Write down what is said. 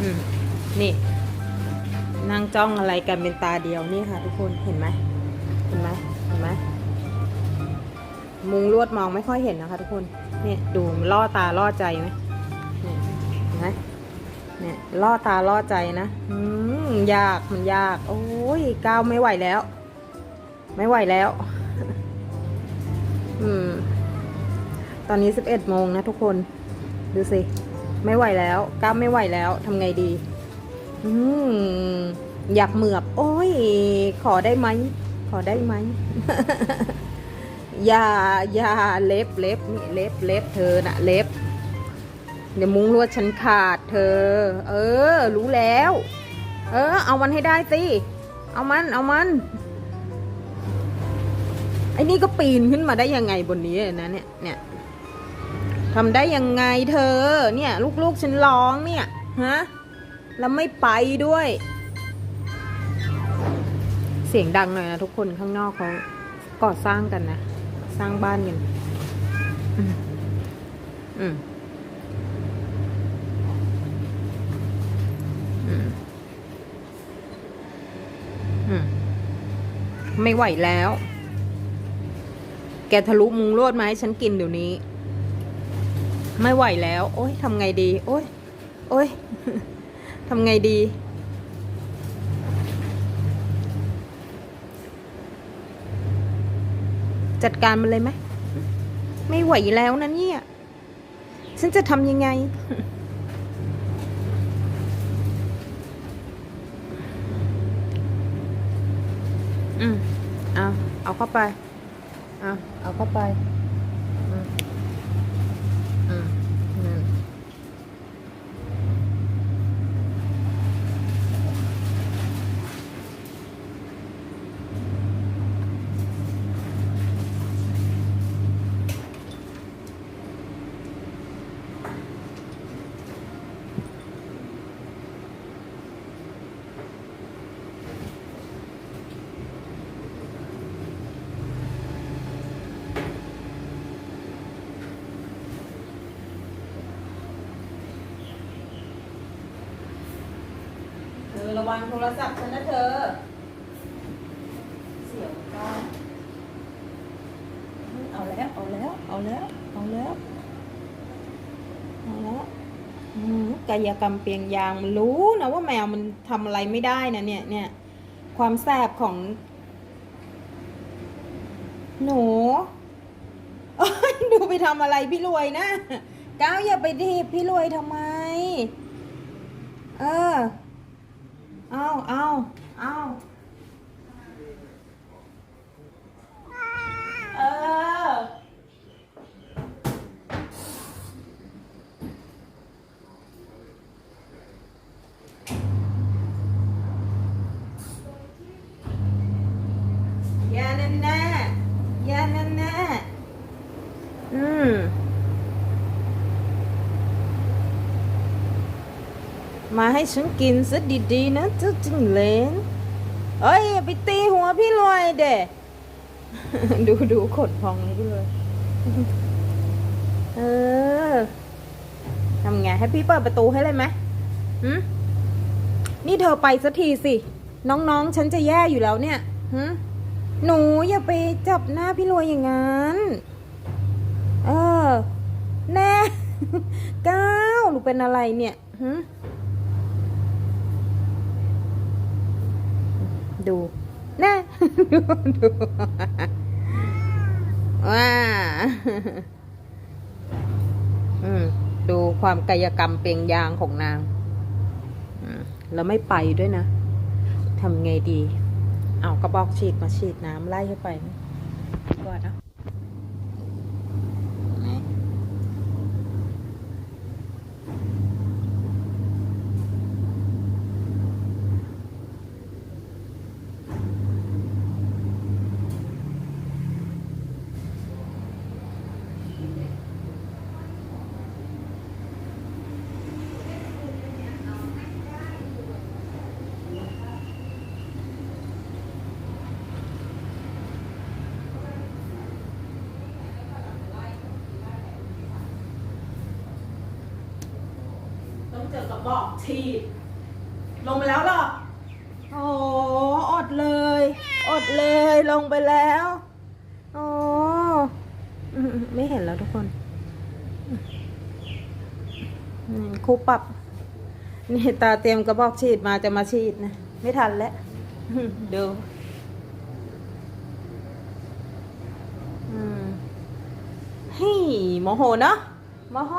อืมนี่นั่งจ้องอะไรกันเป็นตาเดียวนี่ค่ะ ทุกคนเห็นไหมเห็นไหมเห็นไหมมุงลวดมองไม่ค่อยเห็นนะคะ ทุกคนเนี่ยดูล่อตาล่อใจไหมเนี่ยเห็นไหมเนี่ยล่อตาล่อใจนะอืมยากมันยาก โอ้ยก้าวไม่ไหวแล้ว ไม่ไหวแล้ว อืม ตอนนี้สิบเอ็ดโมงนะทุกคน ดูสิ ไม่ไหวแล้วกล้าวไม่ไหวแล้วทำไงดี อืมอยากเหมือบ โอ้ย ขอได้ไหม ขอได้ไหม อย่าอย่าเล็บเล็บนี่เล็บเล็บเธอน่ะ เล็บ เดี๋ยวมุ้งลวดฉันขาดเธอ เออ รู้แล้ว เออ เอามันให้ได้สิ เอามัน เอามัน ไอ้นี่ก็ปีนขึ้นมาได้ยังไงบนนี้นะเนี่ยเนี่ย ทำได้ยังไงเธอ เนี่ย ลูกๆฉันร้องเนี่ย ฮะ แล้วไม่ไปด้วย เสียงดังหน่อยนะทุกคนข้างนอกเขาก่อสร้างกันนะ สร้างบ้านกัน อืมอืมอืมอืมไม่ไหวแล้ว แกทะลุมุงลวดมาให้ฉันกินเดี๋ยวนี้ ไม่ไหวแล้ว โอ๊ยทำไงดี โอ๊ยโอ๊ยทำไงดี จัดการมันเลยไหม ไม่ไหวแล้วนะเนี่ย ฉันจะทำยังไง อืมเอาเอาเข้าไป เอาเอาเข้าไป อืมอืมอืม วังโทรศัพท์ฉันนะเธอ เสียวก็เอาแล้ว เอาแล้ว เอาแล้ว เอาแล้ว เอาแล้วกายกรรมเปียงยางมันรู้นะว่าแมวมันทำอะไรไม่ได้นะเนี่ยเนี่ยความแสบของ หนูดูไปทำอะไรพี่รวยนะก้าวอย่าไปดีบพี่รวยทำไม เออ เอาเอาเอาเออ อย่าแน่แน่อย่าแน่แน่อืม มาให้ฉันกินซะดีๆนะเจ้าจิงเหลนเอ้ยอย่าไปตีหัวพี่รวยเด็ดูดูขนพองเลยพี่รวยเออทำไงให้พี่เปิดประตูให้เลยไหมหืมนี่เธอไปสักทีสิ น้องๆ ฉันจะแย่อยู่แล้วเนี่ยหืมหนูอย่าไปจับหน้าพี่รวยอย่างนั้น เออ แน่ก้าวหนูเป็นอะไรเนี่ยหืม ดูนะดูดูว้าอืมดูความกายกรรมเปลงยางของนางแล้วไม่ไปด้วยนะทำไงดี เอากระบอกฉีดมาฉีดน้ำไล่ให้ไปก่อนนะ เจอกระบอกทีบลงไปแล้วเหรอ โอ้อดเลย อดเลยลงไปแล้วโอ้ไม่เห็นแล้วทุกคนครูปรับ นี่ตาเตรียมกระบอกฉีดมาจะมาฉีดนะ ไม่ทันแล้วดูเฮ้ยโมโหเนาะโมโห